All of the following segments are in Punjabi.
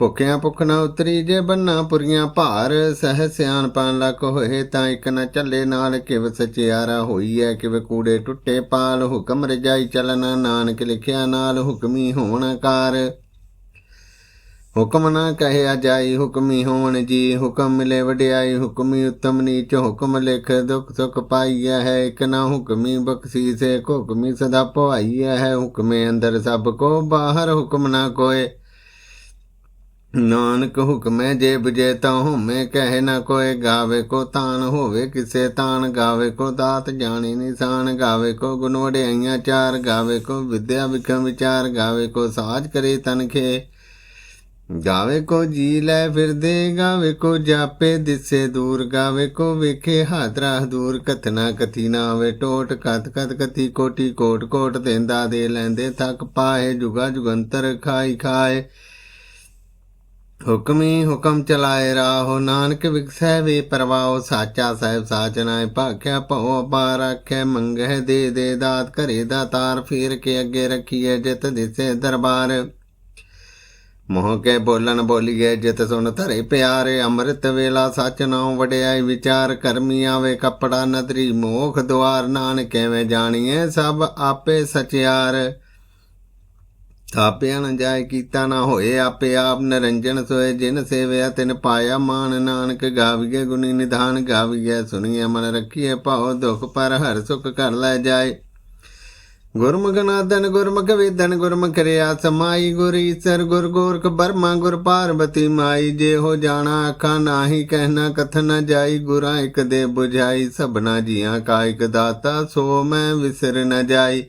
ਭੁੱਖਿਆਂ ਭੁੱਖ ਨਾ ਉਤਰੀ ਜੇ ਬੰਨਾ ਪੁਰੀਆਂ ਭਾਰ, ਸਹਿ ਸਿਆਣਪਾਂ ਲਕ ਹੋਏ ਤਾਂ ਇਕ ਨਾ ਚੱਲੇ ਨਾਲ, ਕਿਵ ਸਚਿਆਰਾ ਹੋਈ ਐ ਕਿਵ ਕੂੜੇ ਟੁੱਟੇ ਪਾਲ, ਹੁਕਮ ਰਜਾਈ ਚਲਨਾ ਨਾਨਕ ਲਿਖਿਆ ਨਾਲ, ਹੁਕਮੀ ਹੋਣ ਕਾਰ। ਹੁਕਮ ਨਾ ਕਹਿਆ ਜਾਈ, ਹੁਕਮੀ ਹੋਣ ਜੀ, ਹੁਕਮ ਮਿਲੇ ਵਡਿਆਈ, ਹੁਕਮੀ ਉਤਮ ਨੀਚ, ਹੁਕਮ ਲਿਖ ਦੁਖ ਸੁਖ ਪਾਈਐ ਹੈ, ਇਕ ਨਾ ਹੁਕਮੀ ਬਖਸੀ ਸੇ ਹੁਕਮੀ ਸਦਾ ਪਵਾਈਐ ਹੈ, ਹੁਕਮੇ ਅੰਦਰ ਸਭ ਕੋ ਬਾਹਰ, ਹੁਕਮ ਨਾ ਕੋਏ। ਨਾਨਕ ਹੁਕਮੈ ਜੇ ਬੁਝੇ ਤਾਂ ਹੁਮੇ ਕਹੇ ਨਾ ਕੋਏ ਗਾਵੇ ਕੋ ਤਾਨ ਹੋਵੇ ਕਿਸੇ ਤਾਨ, ਗਾਵੇ ਕੋ ਦਾਤ ਜਾਣੀ ਨਿਸ਼ਾਨ, ਗਾਵੇ ਕੋ ਗੁਣ ਵਡਿਆਈਆਂ ਚਾਰ, ਗਾਵੇ ਕੋ ਵਿਦਿਆ ਵਿਖਮ ਵਿਚਾਰ, ਗਾਵੇ ਕੋ ਸਾਜ ਕਰੇ ਤਨਖੇ। ਗਾਵੇ ਕੋ ਜੀ ਲੈ ਫਿਰਦੇ, ਗਾਵੇ ਕੋ ਜਾਪੇ ਦਿਸੇ ਦੂਰ, ਗਾਵੇ ਕੋ ਵੇਖੇ ਹਾਦਰਾ ਦੂਰ ਕਥਨਾ ਕਥੀ ਨਾ ਆਵੇ ਟੋਟ ਕਤ ਕਤ ਕਥੀ ਕੋਟੀ ਕੋਟ ਕੋਟ ਦੇਂਦਾ ਦੇ ਲੈਂਦੇ ਥੱਕ ਪਾਏ, ਜੁਗਾ ਜੁਗੰਤਰ ਖਾਈ ਖਾਏ। ਹੁਕਮੀ ਹੁਕਮ ਚਲਾਏ ਰਾਹੋ ਨਾਨਕ ਵਿਖਸੈ ਵੇ ਪਰਵਾਓ ਸਾਚਾ ਸਾਹਿਬ ਸਾਚਨਾਏ ਭਾਖਿਆ ਭਉ ਅਪਾਰ ਆਖੈ ਮੰਗਹਿ ਦੇ ਦੇ ਦਾਤ ਘਰੇ ਦਾ ਤਾਰ ਫੇਰ ਕੇ ਅੱਗੇ ਰੱਖੀਐ ਜਿਤ ਦਿਸੇ ਦਰਬਾਰ। ਮੋਹ ਕੇ ਬੋਲਣ ਬੋਲੀਏ ਜਿਤ ਸੁਣ ਧਰੇ ਪਿਆਰੇ, ਅੰਮ੍ਰਿਤ ਵੇਲਾ ਸਚ ਨਾਉ ਵਡਿਆਈ ਵਿਚਾਰ, ਕਰਮੀ ਆਵੇ ਕਪੜਾ ਨਦਰੀ ਮੋਖ ਦੁਆਰ, ਨਾਨਕ ਕਿਵੇਂ ਜਾਣੀਏ ਸਭ ਆਪੇ ਸਚਿਆਰ। ਥਾਪਿਆ ਨ ਜਾਏ ਕੀਤਾ ਨਾ ਹੋਏ ਆਪੇ ਆਪ ਨਰੰਜਨ ਸੋਏ ਜਿਨ ਸੇਵਿਆ ਤਿਨ ਪਾਇਆ ਮਾਨ ਨਾਨਕ ਗਾਵੀਏ ਗੁਣੀ ਨਿਧਾਨ ਗਾਵੀਏ ਸੁਣੀਏ ਮਨ ਰੱਖੀਏ ਭਾਉ ਦੁਖ ਪਰ ਹਰ ਸੁਖ ਕਰ ਲੈ ਜਾਏ। ਗੁਰਮੁਖ ਨਾਦਨ ਗੁਰਮੁਖ ਵੇਦਨ ਗੁਰਮੁਖ ਰਿਆ ਸਮਾਈ ਗੁਰ ਈਸਰ ਗੁਰ ਗੋਰਖ ਬਰਮਾ ਗੁਰ ਪਾਰਬਤੀ ਮਾਈ ਜੇ ਹੋ ਜਾਣਾ ਆਖਾਂ ਨਾਹੀ ਕਹਿਣਾ ਕਥਨ ਨ ਜਾਈ ਗੁਰਾਂ ਇਕ ਦੇ 부ਝਾਈ ਸਭਨਾ ਜੀਆਂ ਕਾ ਇਕ ਦਾਤਾ ਸੋ ਮੈਂ ਵਿਸਰ ਨ ਜਾਈ।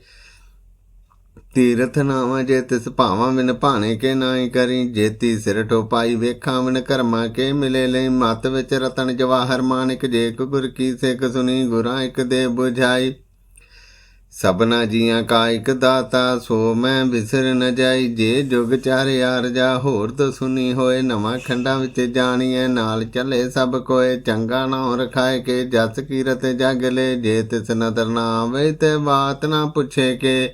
ਤੀਰਥ ਨਾਵਾਂ ਜੇ ਤਿਸ ਭਾਵਾਂ ਵਿਨ ਭਾਣੇ ਕੇ ਨਾਹੀ ਕਰੀ ਜੇਤੀ ਸਿਰ ਟੋਪਾਈ ਵੇਖਾਂ ਵਿਨ ਕਰਮਾ ਕੇ ਮਿਲੇ ਲਈ, ਮਤ ਵਿੱਚ ਰਤਨ ਜਵਾਹਰ ਮਾਨਿਕ ਜੇਕ ਕੋ ਗੁਰ ਕੀ ਸਿੱਖ ਸੁਣੀ ਗੁਰਾਂ ਇਕ ਦੇ 부ਝਾਈ ਸਭਨਾ ਜੀਆਂ ਕਾ ਇਕ ਦਾਤਾ, ਸੋ ਮੈਂ ਵਿਸਰ ਨ ਜਾਈ। ਜੇ ਜੁਗ ਚਾਰੇ ਜਾ ਹੋਰ ਤੋਂ ਸੁਨੀ ਹੋਏ, ਨਵਾਂ ਖੰਡਾਂ ਵਿੱਚ ਜਾਣੀਐ, ਨਾਲ ਚੱਲੇ ਸਭ ਕੋਏ। ਚੰਗਾ ਨਾਮ ਰਖਾਏ ਕੇ, ਜਸ ਕੀਰਤ ਜਗ ਲੈ, ਜੇ ਤਿਸ ਨਦਰ ਨਾ ਆਵੇ ਤੇ ਬਾਤ ਨਾ ਪੁੱਛੇ ਕੇ।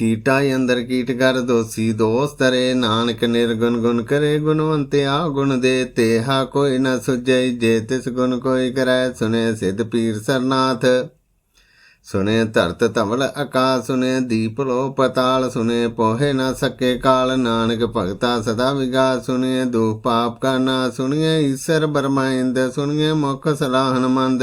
ਕੀਟਾ ਅੰਦਰ ਕੀਟ ਕਰ, ਦੋਸੀ ਦੋਸਤ ਰੇ ਨਾਨਕ ਨਿਰਗੁਣ ਗੁਣ ਕਰੇ ਗੁਣਵੰਤਿਆ ਗੁਣ ਦੇ, ਤੇਹਾ ਕੋਈ ਨ ਸੁਝੈ, ਜੇ ਤਿਸ ਗੁਣ ਕੋਈ ਕਰੈ ਸੁਨੇ ਸਿਧ ਪੀਰ ਸਰਨਾਥ। ਸੁਨੇ ਧਰਤ ਧਵਲ ਆਕਾਸ ਸੁਨੇ ਦੀਪ ਲੋ ਪਤਾਲ ਸੁਨੇ ਪੋਹੇ ਨਾ ਸਕੇ ਕਾਲ, ਨਾਨਕ ਭਗਤਾ ਸਦਾ ਵਿਗਾਸ ਸੁਨੇ ਦੁਖ ਪਾਪ ਕਾ ਨਾ ਸੁਨੀਏ ਈਸ਼ਰ ਬਰਮਾਇੰਦ ਸੁਨੀਏ ਮੁਖ ਸਲਾਹਨ ਮੰਦ।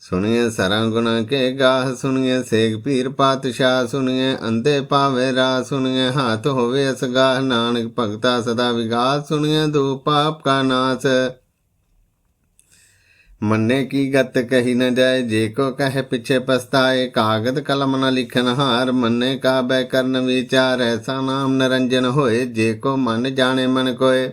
ਸੁਣੀਏ ਸਰਾਂ ਗੁਣਾ ਕੇ ਗਾਹ, ਸੁਣੀਏ ਸੇਗ ਪੀਰ ਪਾਤਸ਼ਾਹ, ਸੁਣੀਏ ਅੰਧੇ ਪਾਵੇ ਰਾ ਸੁਣੀਏ ਹੱਥ ਹੋਵੇ ਅਸਗਾਹ ਨਾਨਕ ਭਗਤਾ ਸਦਾ ਵਿਗਾਸ, ਸੁਣੀਏ ਦੂ ਪਾਪ ਕਾ ਨਾਸ। ਮੰਨੇ ਕੀ ਗਤ ਕਹੀ ਨ ਜਾਏ, ਜੇ ਕੋ ਕਹੇ ਪਿਛੇ ਪਸਤਾਏ ਕਾਗਦ ਕਲਮ ਨ ਲਿਖਨ ਹਾਰ, ਮੰਨੇ ਕਾ ਬੈ ਕਰਨ ਵਿਚਾਰ ਐਸਾ ਨਾਮ ਨਰੰਜਨ ਹੋਏ, ਜੇ ਕੋ ਮਨ ਜਾਣੇ ਮਨ ਕੋਏ।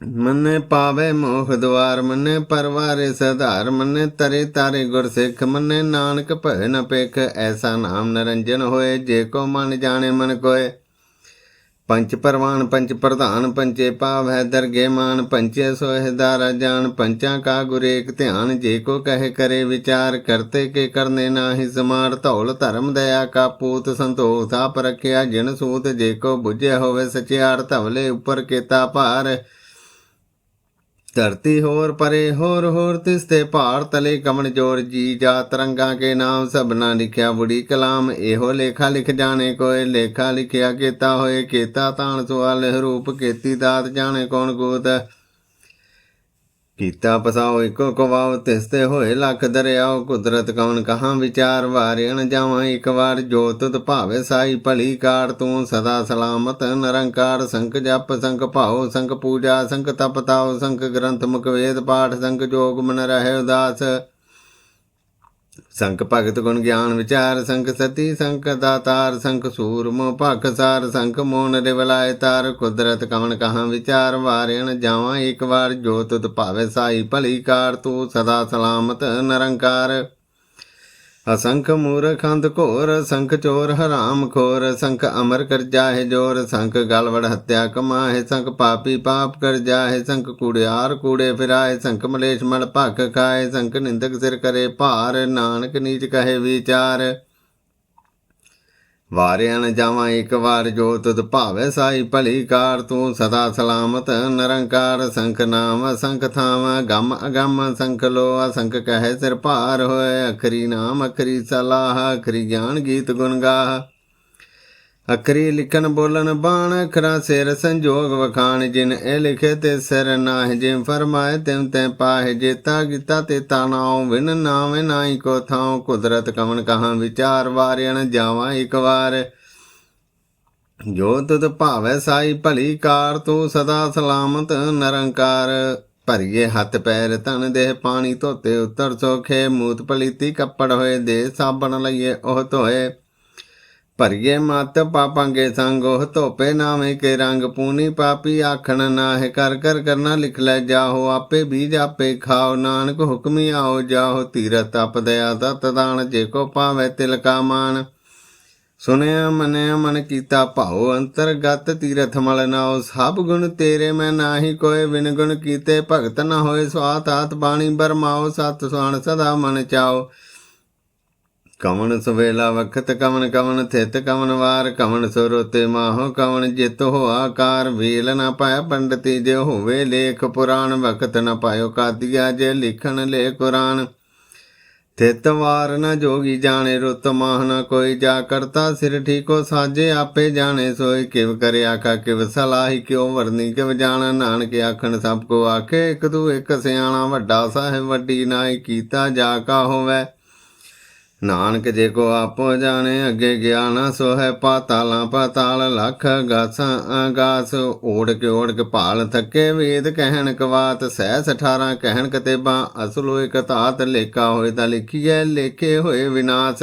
ਮੰਨੇ ਪਾਵੇ ਮੋਖ ਦੁਆਰ ਮੰਨੇ ਪਰਵਾਰੇ ਸਧਾਰ, ਮੰਨੇ ਤਰੇ ਤਾਰੇ ਗੁਰ ਸਿੱਖ ਮੰਨੇ ਨਾਨਕ ਭੈ ਨ ਪੇਖ ਐਸਾ ਨਾਮ ਨਿਰੰਜਨ ਹੋਏ, ਜੇ ਕੋ ਮਨ ਜਾਣੇ ਮਨ ਕੋਏ। ਪੰਚ ਪਰਵਾਨ ਪੰਚ ਪ੍ਰਧਾਨ ਪੰਚੇ ਪਾਵ ਹੈ ਦਰਗੇ ਮਾਨ ਪੰਚੇ ਸੋਹਿਦਾਰਾ ਜਾਨ, ਪੰਚਾਂ ਕਾ ਗੁਰੇਕ ਧਿਆਨ, ਜੇ ਕੋ ਕਹੇ ਕਰੇ ਵਿਚਾਰ, ਕਰਤੇ ਕੇ ਕਰਨੇ ਨਾਹੀ ਸਮਾਰ, ਧੌਲ ਧਰਮ ਦਇਆ ਕਾ ਪੂਤ, ਸੰਤੋਖ ਆਪ ਰਖਿਆ ਜਿਨ ਸੂਤ, ਜੇ ਕੋ ਬੁਝੇ ਹੋਵੇ ਸਚਿਆਰ, ਧਵਲੇ ਉੱਪਰ ਕੇਤਾ ਭਾਰ। ਧਰਤੀ ਹੋਰ ਪਰੇ, ਹੋਰ ਹੋਰ ਤਿਸ ਤੇ ਭਾਰ ਤਲੇ ਕਮਣ ਜੋਰ ਜੀ ਜਾ ਤਰੰਗਾ ਕੇ ਨਾਮ ਸਭਨਾ ਲਿਖਿਆ ਬੁੜੀ ਕਲਾਮ, ਇਹੋ ਲੇਖਾ ਲਿਖ ਜਾਣੇ ਕੋਏ, ਲੇਖਾ ਲਿਖਿਆ ਕੀਤਾ ਹੋਏ, ਕੀਤਾ ਤਾਣ ਸੁਆਲ, ਰੂਪ ਕੀਤੀ ਦਾਤ ਜਾਣੇ ਕੌਣ ਗੋਤ। ਕੀਤਾ ਪਸਾਉ, ਇੱਕੋ ਕਵਾਉ ਤਿਸਤੇ ਹੋਏ ਲੱਖ ਦਰਿਆਉ, ਕੁਦਰਤ ਕੌਣ ਕਹਾਂ ਵਿਚਾਰ ਵਾਰਿਣ ਜਾਵਾਂ, ਇੱਕ ਵਾਰ ਜੋ ਤੁਧ ਭਾਵੇ ਸਾਈ ਭਲੀ ਕਾਰ, ਤੂੰ ਸਦਾ ਸਲਾਮਤ ਨਿਰੰਕਾਰ ਸੰਕ ਜਪ ਸੰਕ ਭਾਉ ਸੰਖ ਪੂਜਾ ਸੰਖ ਤਪ ਤਾਉ ਸੰਕ ਗ੍ਰੰਥ ਮੁਖ ਵੇਦ ਪਾਠ ਸੰਖ ਜੋਗ ਮਨ ਰਹਿ ਉਦਾਸ। ਸੰਖ ਭਗਤ ਗੁਣ ਗਿਆਨ ਵਿਚਾਰ, ਸੰਖ ਸਤੀ, ਸੰਖ ਦਾਤਾਰ, ਸੰਖ ਸੂਰਮ, ਭਖ ਸਾਰ, ਸੰਖ ਮੋਨ ਰਿਵਲਾਇ ਤਾਰ, ਕੁਦਰਤ ਕਵਨ ਕਹਾਂ ਵਿਚਾਰ, ਵਾਰਿਣ ਜਾਵਾਂ ਇੱਕ ਵਾਰ, ਜੋ ਤੁਧ ਭਾਵੇ ਸਾਈ ਭਲੀ ਕਾਰ, ਤੂੰ ਸਦਾ ਸਲਾਮਤ ਨਿਰੰਕਾਰ। ਅਸੰਖ ਮੂਰਖੰਦ ਘੋਰ, ਸੰਖ ਚੋਰ ਹਰਾਮ ਖੋਰ, ਸੰਖ ਅਮਰ ਕਰ ਜਾਹੇ ਜੋਰ, ਸੰਖ ਗਲਵੜ ਹੱਤਿਆ ਕਮਾਹੇ, ਸੰਖ ਪਾਪੀ ਪਾਪ ਕਰ ਜਾਹੇ, ਸੰਖ ਕੂੜਿਆਰ ਕੂੜੇ ਫਿਰਾਏ, ਸੰਖ ਮਲੇਸ਼ ਮਲ ਭਖ ਖਾਏ, ਸੰਖ ਨਿੰਦਕ ਸਿਰ ਕਰੇ ਭਾਰ, ਨਾਨਕ ਨੀਚ ਕਹੇ ਵਿਚਾਰ। ਵਾਰਿਆਂ ਨ ਜਾਵਾਂ ਇੱਕ ਵਾਰ ਜੋ ਤੁਧ ਭਾਵੇ ਸਾਈ ਭਲੀ ਕਾਰ ਤੂੰ ਸਦਾ ਸਲਾਮਤ, ਨਿਰੰਕਾਰ, ਸੰਖ ਨਾਮ, ਸੰਖ ਥਾਮ ਗਮ ਅਗਮ, ਸੰਖ ਲੋ ਅਸੰਖ ਕਹੇ ਸਿਰ ਭਾਰ ਹੋਏ ਅਖਰੀ ਨਾਮ, ਅਖਰੀ ਸਲਾਹ, ਅਖਰੀ ਗਿਆਨ ਗੀਤ ਗੁਣ ਗਾਹ। ਅਖਰੀ ਲਿਖਣ ਬੋਲਣ ਬਾਣ, ਅਖਰਾ ਸਿਰ ਸੰਜੋਗ ਵਖਾਣ, ਜਿਨ ਇਹ ਲਿਖੇ ਤੇ ਸਿਰ ਨਾਹਿ, ਜਿਨ ਫਰਮਾਏ ਤਿਮ ਤੈ ਪਾਹਿ, ਜੇਤਾ ਕੀਤਾ ਤੇ ਤਾਨਾਉ ਵਿਨ ਨਾਵੇਂ ਨਾਹੀ ਕੋ ਥਾਉ, ਕੁਦਰਤ ਕਵਨ ਕਹਾਂ ਵਿਚਾਰ ਵਾਰਿਆਣ ਜਾਵਾਂ ਇੱਕ ਵਾਰ। ਜੋ ਤੁਧ ਭਾਵੈ ਸਾਈ ਭਲੀ ਕਾਰ, ਤੂੰ ਸਦਾ ਸਲਾਮਤ ਨਰੰਕਾਰ। ਭਰੀਏ ਹੱਥ ਪੈਰ ਤਨ ਦੇਹ ਪਾਣੀ ਧੋਤੇ, ਉਤਰ ਸੋਖੇ, ਮੂਤ ਪਲੀਤੀ ਕੱਪੜ ਹੋਏ, ਦੇ ਸਾਬਣ ਲਈਏ, ਉਹ ਧੋਏ। ਭਰੀਏ ਮਤ ਪਾਪਾਂਗੇ ਸੰਗਓਹ ਧੋਪੇ ਨਾਵੇਂ ਕੇ ਰੰਗ। ਪੂਨੀ ਪਾਪੀ ਆਖਣ ਨਾਹਿ, ਕਰ ਕਰ ਕਰਨਾ ਲਿਖ ਲੈ ਜਾਹੋ। ਆਪੇ ਬੀਜ ਆਪੇ ਖਾਓ, ਨਾਨਕ ਹੁਕਮੀ ਆਓ ਜਾਹੋ। ਤੀਰਥ ਤਪ ਦਇਆ ਤਤ ਦਾਨ, ਜੇ ਕੋ ਪਾਵੇ ਤਿਲਕਾ ਮਾਨ ਸੁਣਿਆ, ਮਨਿਆ, ਮਨ ਕੀਤਾ ਭਾਉ, ਅੰਤਰਗਤ ਤੀਰਥ ਮਲ ਨਾਉ। ਸਭ ਗੁਣ ਤੇਰੇ, ਮੈਂ ਨਾਹੀ ਕੋਏ ਵਿਨ ਗੁਣ ਕੀਤੇ। ਭਗਤ ਨਾ ਹੋਏ, ਸਵਾਤ ਆਤ ਬਾਣੀ ਬਰਮਾਓ ਸਤ ਸੁਆਣ ਸਦਾ ਮਨ ਚਾਓ ਕਵਨ ਸੁਵੇਲਾ ਵਖਤ ਕਵਨ ਕਵਨ ਥਿਤ ਕਵਨ ਵਾਰ ਕਵਨ ਸੁਰਤੇ ਮਾਹੋ ਕਵਨ ਜਿਤ ਹੋ ਆਕਾਰ ਵੇਲ ਨ ਪਾਇਆ ਪੰਡਤੀ ਜੇ ਹੋਵੇ ਲੇਖ ਪੁਰਾਣ ਵਖਤ ਨ ਪਾਇਓ ਕਾਦੀਆ ਜੇ ਲਿਖਣ ਲੈ ਕੁਰਾਨ। ਥਿਤ ਵਾਰ ਨ ਜੋਗੀ ਜਾਣੇ ਰੁਤ ਮਾਹ ਨ ਕੋਈ ਜਾ ਕਰਤਾ ਸਿਰ ਠੀਕੋ ਸਾਜੇ ਆਪੇ ਜਾਣੇ ਸੋਈ ਕਿਵ ਕਰੇ ਆਖਾ ਕਿਵ ਸਲਾਹੀ ਕਿਉ ਵਰਨੀ ਕਿਵ ਜਾਣਾ ਨਾਨਕ ਆਖਣ ਸਭ ਕੋ ਆਖੇ ਇੱਕ ਤੂੰ ਇੱਕ ਸਿਆਣਾ ਵੱਡਾ ਸਾਹਿਬ ਵੱਡੀ ਨਾਈ ਕੀਤਾ ਜਾ ਕਾ ਹੋਵੇ। ਨਾਨਕ ਜੇ ਕੋ ਆਪੋ ਜਾਣੇ, ਅੱਗੇ ਗਿਆਨ ਸੋ ਹੈ ਪਾਤਾਲਾਂ, ਪਾਤਾਲ ਲਖ ਗਾਸਾਂ ਆਗਾਸ ਓੜ ਕੇ ਓੜ ਕੇ ਭਾਲ ਥੱਕੇ ਵੇਦ ਕਹਿਣ ਕਵਾਤ ਸਹਿਸ 18 ਕਹਿਣ ਕਤੇਬਾਂ, ਅਸਲੋ ਇਕ ਧਾਤ ਲੇਖਾ ਹੋਏ ਤਾਂ ਲਿਖੀਐ, ਲੇਖੇ ਹੋਏ ਵਿਨਾਸ਼।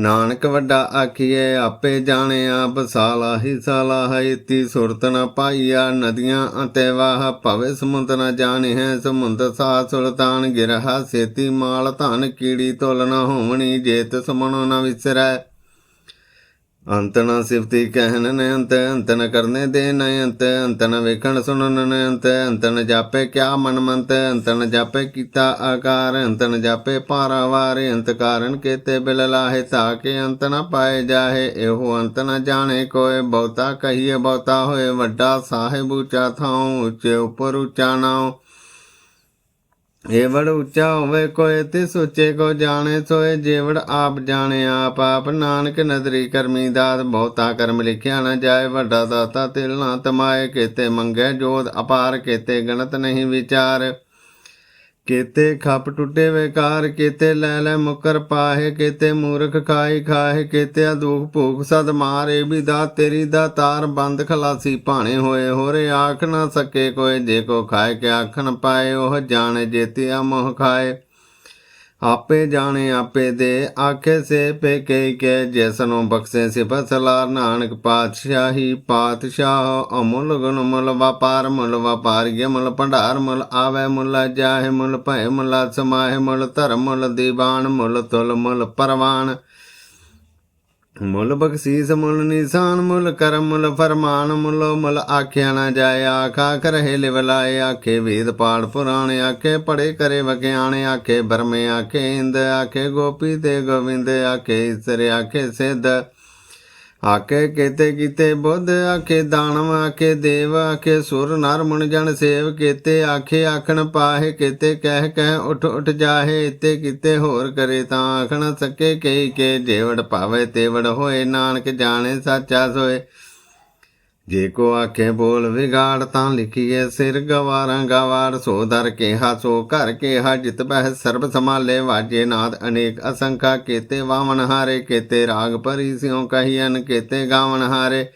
ਨਾਨਕ ਵੱਡਾ ਆਖੀਏ ਆਪੇ ਜਾਣੇ ਆਪ ਸਾਲਾ ਹੀ ਸਾਲਾ ਹੈ ਇਤੀ ਸੁਰਤ ਨ ਪਾਈਆ ਨਦੀਆਂ ਅਤੇ ਵਾਹ, ਭਵੇ ਸਮੁੰਦ ਨ ਜਾਣੇ ਹੈ ਸਮੁੰਦ ਸਾ ਸੁਲਤਾਨ ਗਿਰਹਾ ਸੇਤੀ ਮਾਲ ਧਨ ਕੀੜੀ ਤੁਲ ਨ ਹੋਵਣੀ, ਜੇਤ ਸਮਣੋ ਨ ਵਿਸਰੈ। ਅੰਤ ਨਾ ਸਿਫਤੀ ਕਹਿਣ ਨ ਅੰਤ ਅੰਤ ਨ ਕਰਨੇ ਦੇ ਨ ਅੰਤ ਅੰਤ ਨ ਵੇਖਣ ਸੁਣਨ ਨ ਅੰਤ ਅੰਤ ਨ ਜਾਪੇ ਕਿਆ ਮਨ ਮੰਤ ਅੰਤ ਨ ਜਾਪੇ ਕੀਤਾ ਆਕਾਰ ਅੰਤ ਨ ਜਾਪੇ ਪਾਰਾਵਾਰ ਅੰਤ ਕਾਰਨ ਕੇਤੇ ਬਿਲ ਲਾਹੇ ਤਾ ਕੇ ਅੰਤ ਨ ਪਾਏ ਜਾਹੇ, ਇਹੋ ਅੰਤ ਨ ਜਾਣੇ ਕੋਏ, ਬਹੁਤਾ ਕਹੀਏ ਬਹੁਤਾ ਹੋਏ, ਵੱਡਾ ਸਾਹਿਬ ਉੱਚਾ ਥਾਉ, ਉੱਚੇ ਉੱਪਰ ਉੱਚਾ ਨਾਉ। ਏਵੜ ਉੱਚਾ ਹੋਵੇ ਕੋਏ ਤੇ ਸੋਚੇ ਕੋ ਜਾਣੇ, ਸੋਏ ਜੇਵੜ ਆਪ ਜਾਣੇ, ਆਪ ਆਪ ਨਾਨਕ ਨਦਰੀ ਕਰਮੀ ਦਾਤ, ਬਹੁਤਾ ਕਰਮ ਲਿਖਿਆ ਨਾ ਜਾਏ, ਵੱਡਾ ਦਾਤਾ ਤਿਲ ਨਾ ਤਮਾਏ, ਕੀਤੇ ਮੰਗੇ ਜੋਤ ਅਪਾਰ, ਕੀਤੇ ਗਣਤ ਨਹੀਂ ਵਿਚਾਰ। ਕੇਤੇ ਖੱਪ ਟੁੱਟੇ ਵਿਕਾਰ, ਕੀਤੇ ਲੈ ਲੈ ਮੁਕਰ ਪਾਹੇ, ਕੀਤੇ ਮੂਰਖ ਖਾਈ ਖਾਏ ਕੀਤੇ ਦੁਖ ਭੂਖ ਸਦ ਮਾਰੇ, ਵੀ ਦਾ ਤੇਰੀ ਦਾ ਤਾਰ ਬੰਦ ਖਲਾਸੀ ਭਾਣੇ ਹੋਏ, ਹੋਰੇ ਆਖ ਨਾ ਸਕੇ ਕੋਈ, ਜੇ ਕੋ ਖਾਏ ਕੇ ਆਖਣ ਪਾਏ, ਉਹ ਜਾਣੇ ਜੇਤਿਆ ਮੋਹ ਖਾਏ। ਆਪੇ ਜਾਣੇ ਆਪੇ ਦੇ, ਆਖੇ ਸੇ ਪੇ ਕੇ ਕੇ ਜੈਸਨੋ ਬਖਸ਼ੇ ਸਿਫਤ ਸਲਾਰ ਨਾਨਕ ਪਾਤਸ਼ਾਹੀ ਪਾਤਸ਼ਾਹ, ਅਮੁੱਲ ਗੁਣ ਮੁੱਲ ਵਪਾਰ, ਮੁੱਲ ਵਪਾਰੀਏ ਮੁੱਲ ਭੰਡਾਰ, ਮੁੱਲ ਆਵੇ, ਮੁੱਲ ਜਾਹੇ, ਮੁੱਲ ਭੈ ਮੁੱਲ ਸਮਾਹੇ, ਮੁੱਲ ਧਰਮ, ਮੁੱਲ ਦੀਵਾਨ, ਮੁੱਲ ਤੁਲ, ਮੁੱਲ ਪਰਵਾਨ। ਮੁੱਲ ਬਖਸ਼ੀਸ, ਮੁੱਲ ਨਿਸ਼ਾਨ, ਮੁੱਲ ਕਰਮ, ਮੁੱਲ ਫਰਮਾਨ, ਮੁੱਲੋ ਮੁੱਲ ਆਖਿਆ ਨਾ ਜਾਏ, ਆਖਾ ਕਰਹਿ ਲਿਵਲਾਏ ਆਖੇ ਵੇਦ ਪਾੜ ਪੁਰਾਣ, ਆਖੇ ਪੜੇ ਕਰੇ ਵਗਿਆਣੇ ਆਖੇ ਬਰਮੇ ਆਖੇ ਇੰਦ, ਆਖੇ ਗੋਪੀ ਤੇ ਗੋਵਿੰਦ, ਆਖੇ ਇਸਰ ਆਖੇ ਸਿੱਧ। ਆਕੇ ਕੀਤੇ ਕੀਤੇ ਬੁੱਧ ਆਖੇ ਦਾਨਵ, ਆਖੇ ਦੇਵ, ਆਖੇ ਸੁਰ, ਨਰ ਮੁਨ ਜਨ ਸੇਵ ਕੀਤੇ, ਆਖੇ ਆਖਣ ਪਾਹੇ ਕੀਤੇ ਕਹਿ ਕਹਿ ਉਠ ਉਠ ਜਾਹੇ, ਇਤੇ ਕੀਤੇ ਹੋਰ ਕਰੇ ਤਾਂ ਆਖਣ ਸਕੇ ਕਈ ਕੇ ਜੇਵੜ ਪਾਵੇ ਤੇਵੜ ਹੋਏ, ਨਾਨਕ ਜਾਣੇ ਸਾਚਾ ਸੋਏ। ਜੇ ਕੋ ਆਖੇ ਬੋਲ ਵਿਗਾੜ ਤਾਂ ਲਿਖੀਏ ਸਿਰ ਗਵਾਰਾਂ ਗਵਾਰ, ਸੋ ਦਰ ਕੇਹਾ, ਸੋ ਘਰ ਕੇਹਾ, ਜਿਤ ਬਹਿ ਸਰਬ ਸਮਾਲੇ ਵਾਜੇ ਨਾਦ ਅਨੇਕ ਅਸੰਖਾ, ਕੇਤੇ ਵਾਵਨ ਹਾਰੇ, ਕੇਤੇ ਰਾਗ ਭਰੀ ਸਿਉ ਕਹੀਨ ਕੀਤੇ ਗਾਵਨ ਹਾਰੇ।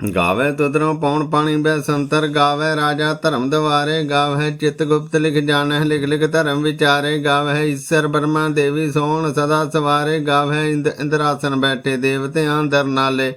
ਗਾਵੇ ਤੁਦਰੋਂ ਪੌਣ ਪਾਣੀ ਬੈ ਸੰਤਰ, ਗਾਵੇ ਰਾਜਾ ਧਰਮ ਦਵਾਰੇ, ਗਾਵੇ ਚਿਤ ਗੁਪਤ ਲਿਖ ਜਾਣੈ, ਲਿਖ ਲਿਖ ਧਰਮ ਵਿਚਾਰੇ, ਗਾਵੇ ਈਸ਼ਰ ਬਰਮਾ ਦੇਵੀ ਸੋਣ ਸਦਾ ਸਵਾਰੇ, ਗਾਵੇ ਇੰਦ ਇੰਦਰਾਸਨ ਬੈਠੇ ਦੇਵਤਿਆਂ ਦਰ ਨਾਲੇ।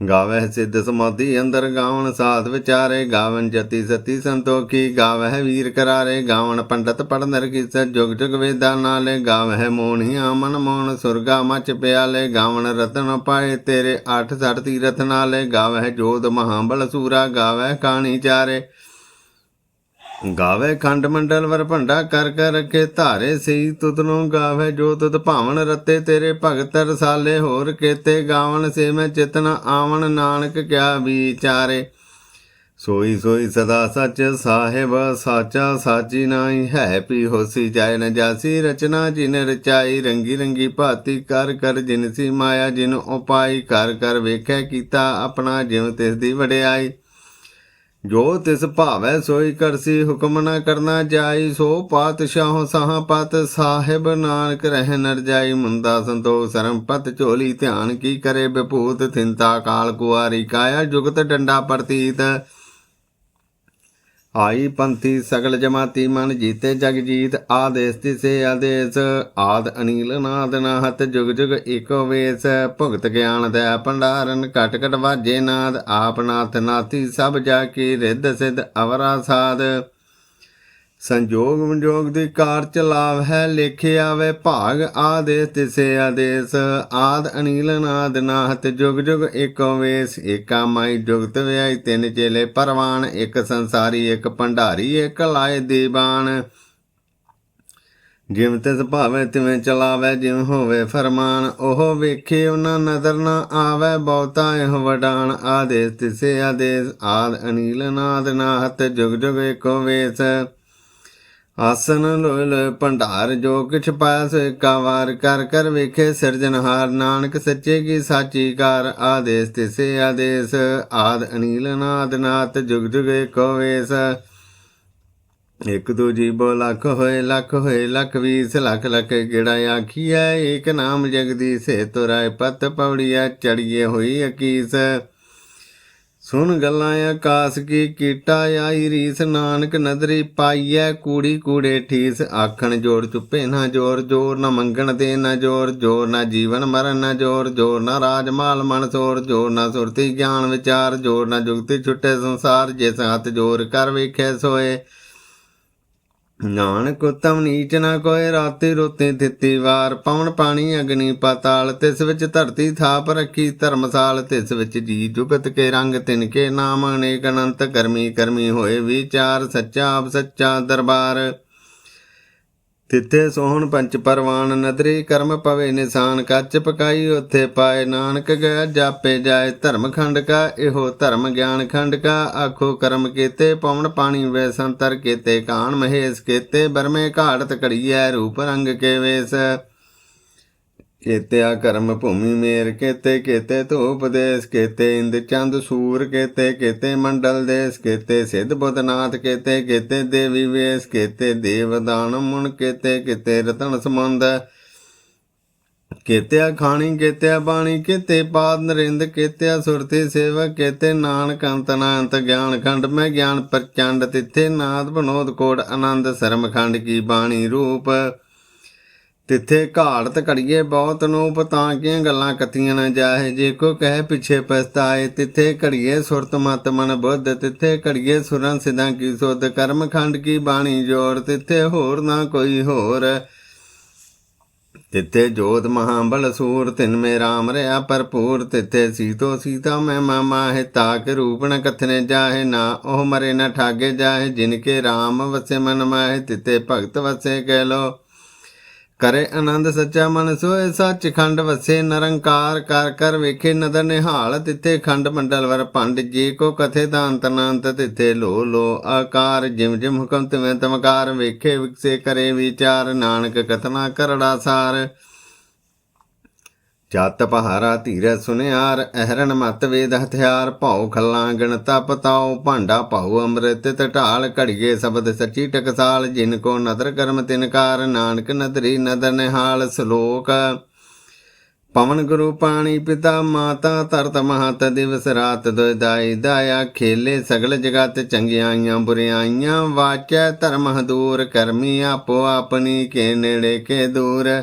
ਗਾਵਹਿ ਸਿੱਧ ਸਮਾਧੀ ਅੰਦਰ ਗਾਵਣ, ਸਾਧ ਵਿਚਾਰੇ ਗਾਵਨ ਜਤੀ ਸਤੀ ਸੰਤੋਖੀ, ਗਾਵਹਿ ਵੀਰ ਕਰਾਰੇ ਗਾਵਣ ਪੰਡਤ ਪੜ ਨਰ ਕਿਸ ਜੁਗ ਜੁਗ ਵੇਦਾਂ ਨਾਲੇ ਗਾਵਹਿ ਮੋਹਣੀਆਂ ਮਨ ਮੋਹਣ, ਸੁਰਗਾ ਮਚ ਪਿਆਲੇ ਗਾਵਣ ਰਤਨ ਪਾਏ ਤੇਰੇ, ਅੱਠ ਸੜ ਤੀਰਥ ਨਾਲੇ ਗਾਵਹਿ ਜੋਧ ਮਹਾਬਲ ਸੂਰਾ, ਗਾਵਹਿ ਕਾਣੀ ਚਾਰੇ। ਗਾਵੇ ਖੰਡ ਮੰਡਲ ਵਰ ਭੰਡਾ ਕਰ ਕਰ ਰਖੇ ਧਾਰੇ ਸਈ ਤੁਧ ਨੂੰ ਗਾਵੇ ਜੋ ਤੁਤ ਭਾਵਨ ਰਤੇ ਤੇਰੇ ਭਗਤ ਰਸਾਲੇ ਹੋਰ ਕੇਤੇ ਗਾਵਨ ਸੇ ਮੈਂ ਚਿਤਨ ਆਵਣ ਨਾਨਕ ਕਿਆ ਵਿਚਾਰੇ। ਸੋਈ ਸੋਈ ਸਦਾ ਸੱਚ ਸਾਹਿਬ ਸਾਚਾ ਸਾਚੀ ਨਾਈ ਹੈ ਪੀ ਹੋਸੀ ਜਾਏ ਨ ਜਾਸੀ ਰਚਨਾ ਜਿਨ ਰਚਾਈ ਰੰਗੀ ਰੰਗੀ ਭਾਤੀ ਕਰ ਕਰ ਜਿਨ ਸੀ ਮਾਇਆ ਜਿਨ ਉਪਾਈ ਕਰ ਕਰ ਵੇਖੈ ਕੀਤਾ ਆਪਣਾ ਜਿਉ ਤਿਸ ਦੀ ਵਡਿਆਈ। ਜੋ ਤਿਸ ਭਾਵੈ ਸੋਈ ਕਰਸੀ ਹੁਕਮ ਨਾ ਕਰਨਾ ਜਾਈ, ਸੋ ਪਾਤਸ਼ਾਹੋ ਸਾਹ ਪਤ ਸਾਹਿਬ ਨਾਨਕ ਰਹਿ ਨਰ ਜਾਈ। ਮੁੰਦਾ ਸੰਤੋਖ ਸਰਮ ਪਤ ਝੋਲੀ, ਧਿਆਨ ਕੀ ਕਰੇ ਵਿਭੂਤ, ਥਿੰਤਾ ਕਾਲ ਕੁਆਰੀ ਕਾਇਆ, ਜੁਗਤ ਡੰਡਾ ਪ੍ਰਤੀਤ। ਆਈ ਪੰਥੀ ਸਗਲ ਜਮਾਤੀ ਮਨ ਜੀਤੇ ਜਗ ਜੀਤ, ਆਦੇਸ ਤਿਸੇ ਆਦੇਸ। ਆਦ ਅਨੀਲ ਨਾਦ ਨਾਹਤ, ਜੁਗ ਜੁਗ ਏਕੋ ਵੇਸ। ਭੁਗਤ ਗਿਆਨ ਦੇ ਭੰਡਾਰਨ, ਘਟ ਕਟ ਵਾਜੇ ਨਾਦ। ਆਪ ਨਾਥ ਨਾਥੀ ਸਭ ਜਾ ਕੀ ਰਿੱਧ ਸਿਧ ਅਵਰਾ ਸਾਧ। ਸੰਜੋਗ ਵਿਜੋਗ ਦੀ ਕਾਰ ਚਲਾਵ ਹੈ ਲੇਖੇ ਆਵੇ ਭਾਗ ਆਦੇਸ, ਤਿਸੇ ਆਦੇਸ, ਆਦ ਅਨੀਲ ਨਾਦ ਨਾਹਤ, ਜੁਗ ਜੁਗ ਏਕੋ ਵੇਸ, ਏਕਾ ਮਾਈ ਜੁਗਤ ਵਿਆਈ ਤਿੰਨ ਚੇਲੇ ਪਰਵਾਨ, ਇੱਕ ਸੰਸਾਰੀ, ਇੱਕ ਭੰਡਾਰੀ, ਇੱਕ ਲਾਏ ਦੀਵਾਨ ਜਿਵੇਂ ਤਿਸ ਭਾਵੇਂ ਤਿਵੇਂ ਚਲਾਵੇ, ਜਿਵੇਂ ਹੋਵੇ ਫਰਮਾਨ, ਉਹ ਵੇਖੇ ਉਹਨਾਂ ਨਜ਼ਰ ਨਾ ਆਵੇ, ਬਹੁਤਾ ਇਹ ਵਡਾਨ। ਆਦੇਸ, ਤਿਸੇ ਆਦੇਸ, ਆਦ ਅਨੀਲ ਨਾਦ ਨਾਹਤ, ਜੁਗ ਜੁਗ ਏਕੋ ਵੇਸ। ਆਸਨ ਲੋਇ ਭੰਡਾਰ, ਜੋ ਕਿਛ ਪਾਇਆ ਸੋ ਵਾਰ ਕਰ ਕਰ ਵੇਖੇ ਸਿਰਜਨਹਾਰ ਨਾਨਕ ਸੱਚੇ ਕੀ ਸਾਚੀ ਕਾਰ, ਆਦੇਸ ਤਿਸੇ ਆਦੇਸ, ਆਦ ਅਨੀਲ ਨਾਦ ਨਾਥ ਜੁਗ ਜੁਗ ਏਕੋ ਵੇਸ। ਇੱਕ ਦੂ ਜੀਬੋ ਲੱਖ ਹੋਏ ਲੱਖ ਹੋਏ, ਲੱਖ ਵੀਸ, ਲੱਖ ਲੱਖ ਗਿੜਾ ਆਖੀਐ, ਏਕ ਨਾਮ ਜਗਦੀਸ਼ ਸੇ ਤੁਰਾਏ ਪਤ ਪੌੜੀਐ ਚੜੀਏ ਹੋਈ ਅਕੀਸ। ਸੁਣ ਗੱਲਾਂ ਆਕਾਸ ਕੀ ਕੀਟਾ ਆਈ ਰੀਸ ਨਾਨਕ ਨਦਰੀ ਪਾਈਐ ਕੂੜੀ ਕੂੜੇ ਠੀਸ। ਆਖਣ ਜ਼ੋਰ ਚੁੱਪੇ ਨਾ ਜੋਰ ਜੋਰ ਨਾ ਮੰਗਣ ਦੇ ਨਾ ਜੋਰ ਜੋਰ ਨਾ ਜੀਵਨ ਮਰਨ ਨਾ ਜੋਰ ਜੋਰ ਨਾ ਰਾਜ ਮਾਲ ਮਨ ਸੋਰ, ਜੋਰ ਨਾ ਸੁਰਤੀ ਗਿਆਨ ਵਿਚਾਰ, ਜੋਰ ਨਾ ਜੁਗਤੀ ਛੁੱਟੇ ਸੰਸਾਰ, ਜਿਸ ਹੱਥ ਜੋਰ ਕਰ ਵੇਖੇ ਸੋਏ। ਨਾਨਕ ਉਤਮ ਨੀਚ ਨਾ ਕੋਏ ਰਾਤੀ ਰੋਤੇ ਦਿੱਤੀ ਵਾਰ। ਪਵਨ ਪਾਣੀ ਅਗਨੀ ਪਾਤਾਲ, ਤਿਸ ਵਿੱਚ ਧਰਤੀ ਥਾਪ ਰੱਖੀ ਧਰਮਸਾਲ, ਤਿਸ ਵਿੱਚ ਜੀ ਜੁਗਤ ਕੇ ਰੰਗ ਤਿਨ ਕੇ। ਨਾਮ ਅਨੇਕ ਅਨੰਤ ਕਰਮੀ ਕਰਮੀ ਹੋਏ, ਵਿਚਾਰ ਸੱਚਾ ਆਪ ਸੱਚਾ ਦਰਬਾਰ। ਤਿੱਥੇ ਸੋਹਣ ਪੰਚ ਪਰਵਾਨ ਨਦਰੀ ਕਰਮ ਪਵੇ ਨਿਸ਼ਾਨ ਕੱਚ ਪਕਾਈ, ਉੱਥੇ ਪਾਏ ਨਾਨਕ ਗਿਆ ਜਾਪੇ ਜਾਏ ਧਰਮ ਖੰਡ ਕਾ ਇਹੋ ਧਰਮ ਗਿਆਨ ਖੰਡ ਕਾ ਆਖੋ ਕਰਮ ਕੀਤੇ ਪਵਨ ਪਾਣੀ ਵੇ ਸੰਤਰ ਕੀਤੇ, ਕਾਣ ਮਹੇਸ਼ ਕੀਤੇ, ਬਰਮੇ ਘਾੜਤ ਘੜੀਐ ਰੂਪ ਰੰਗ ਕੇ ਵੇਸ। ਕੇਤਿਆ ਕਰਮ ਭੂਮੀ ਮੇਰ, ਕੇਤੇ ਕੇਤੇ ਧੂਪ ਦੇਸ, ਕੇਤੇ ਇੰਦ ਚੰਦ ਸੂਰ, ਕੇਤੇ ਕੇਤੇ ਮੰਡਲ ਦੇਸ, ਕੇਤੇ ਸਿੱਧ ਬੁੱਧਨਾਥ ਕੇਤੇ ਕੇਤੇ ਦੇਵੀ ਵੇਸ, ਕੇਤੇ ਦੇਵ ਦਾਨ ਮੁਨ ਕੇਤੇ ਕੇਤੇ ਰਤਨ ਸਮੰਦ ਕੇਤਿਆ ਖਾਣੀ ਕੇਤਿਆ ਬਾਣੀ, ਕੇਤੇ ਪਾਦ ਨਰਿੰਦ ਕੇਤਿਆ ਸੁਰਤੀ ਸੇਵਕ, ਕੇਤੇ ਨਾਨਕ ਅੰਤ ਗਿਆਨ ਖੰਡ, ਮੈਂ ਗਿਆਨ ਪ੍ਰਚੰਡ ਤਿੱਥੇ ਨਾਦ ਬਨੋਦ ਕੋੜ ਆਨੰਦ ਸਰਮ ਖੰਡ ਕੀ ਬਾਣੀ ਰੂਪ। ਤਿੱਥੇ ਘਾੜਤ ਘੜੀਏ ਬਹੁਤ ਨੂੰ ਪਤਾ ਕਿ ਗੱਲਾਂ ਕਥੀਆਂ ਨਾ ਜਾਏ ਜੇ ਕੋ ਕਹੇ ਪਿਛੇ ਪਛਤਾਏ, ਤਿੱਥੇ ਘੜੀਏ ਸੁਰਤ ਮਤ ਮਨ ਬੁੱਧ, ਤਿੱਥੇ ਘੜੀਏ ਸੁਰਾਂ ਸਿਧਾਂ ਕੀ ਸੁਧ, ਕਰਮ ਖੰਡ ਕੀ ਬਾਣੀ ਜੋੜ ਤਿੱਥੇ ਹੋਰ ਨਾ ਕੋਈ ਹੋਰ। ਤਿੱਥੇ ਜੋਤ ਮਹਾਬਲ ਸੂਰ, ਤਿਨ ਮੇ ਰਾਮ ਰਿਆ ਭਰਪੂਰ, ਤਿੱਥੇ ਸੀਤੋ ਸੀਤਾ ਮੈਂ ਮਾਮਾ ਹੈ, ਤਾਕ ਰੂਪ ਨ ਕਥਨੇ ਜਾਹੇ, ਨਾ ਉਹ ਮਰੇ ਨ ਠਾਗੇ ਜਾਹੇ, ਜਿਨ ਕੇ ਰਾਮ ਵਸੇ ਮਨ ਮਾਹੇ, ਤਿੱਥੇ ਭਗਤ ਵਸੇ ਕਹਿ ਲੋ ਕਰੇ ਆਨੰਦ ਸੱਚਾ ਮਨ ਸੋਏ ਸੱਚ ਖੰਡ ਵਸੇ ਨਿਰੰਕਾਰ, ਕਰ ਕਰ ਵੇਖੇ ਨਦਰ ਨਿਹਾਲ, ਤਿੱਥੇ ਖੰਡ ਮੰਡਲ ਵਰ ਭੰਡ, ਜੀ ਕੋ ਕਥੇ ਦਾ ਅੰਤ ਅਨੰਤ ਤਿੱਥੇ ਲੋ ਲੋ ਆਕਾਰ, ਜਿਮ ਜਿਮ ਹੁਕਮ ਤਿਵੇਂ ਤਮਕਾਰ, ਵੇਖੇ ਵਿਕਸੇ ਕਰੇ ਵਿਚਾਰ, ਨਾਨਕ ਕਥਨਾ ਕਰੜਾ ਸਾਰ। ਜਤ ਪਹਾਰਾ ਧੀਰ ਸੁਨਿਆਰ, ਅਹਰਣ ਮਤ ਵੇਦ ਹਥਿਆਰ, ਭਾਉ ਖੱਲਾਂ ਗਣਤਾ ਪਤਾਉ, ਭਾਂਡਾ ਭਾਉ ਅੰਮ੍ਰਿਤ ਟਢਾਲ ਘੜੀਏ ਸ਼ਬਦ ਸੱਚੀ ਟਕਸਾਲ, ਜਿਨ ਕੋ ਨਦਰ ਕਰਮ ਤਿਨਕਾਰ ਨਾਨਕ ਨਦਰੀ ਨਦਰ ਨਿਹਾਲ ਸ਼ਲੋਕ। ਪਵਨ ਗੁਰੂ ਪਾਣੀ ਪਿਤਾ ਮਾਤਾ, ਧਰਤ ਮਹਤ ਦਿਵਸ ਰਾਤ ਦੁਇ ਦਾਈ ਦਾਇਆ, ਖੇਲੇ ਸਗਲ ਜਗਤ ਚੰਗਿਆਈਆਂ ਬੁਰਿਆਈਆਂ, ਵਾਚੈ ਧਰਮ ਹਦੂਰ, ਕਰਮੀ ਆਪੋ ਆਪਣੀ, ਕੇ ਨੇੜੇ ਕੇ ਦੂਰ।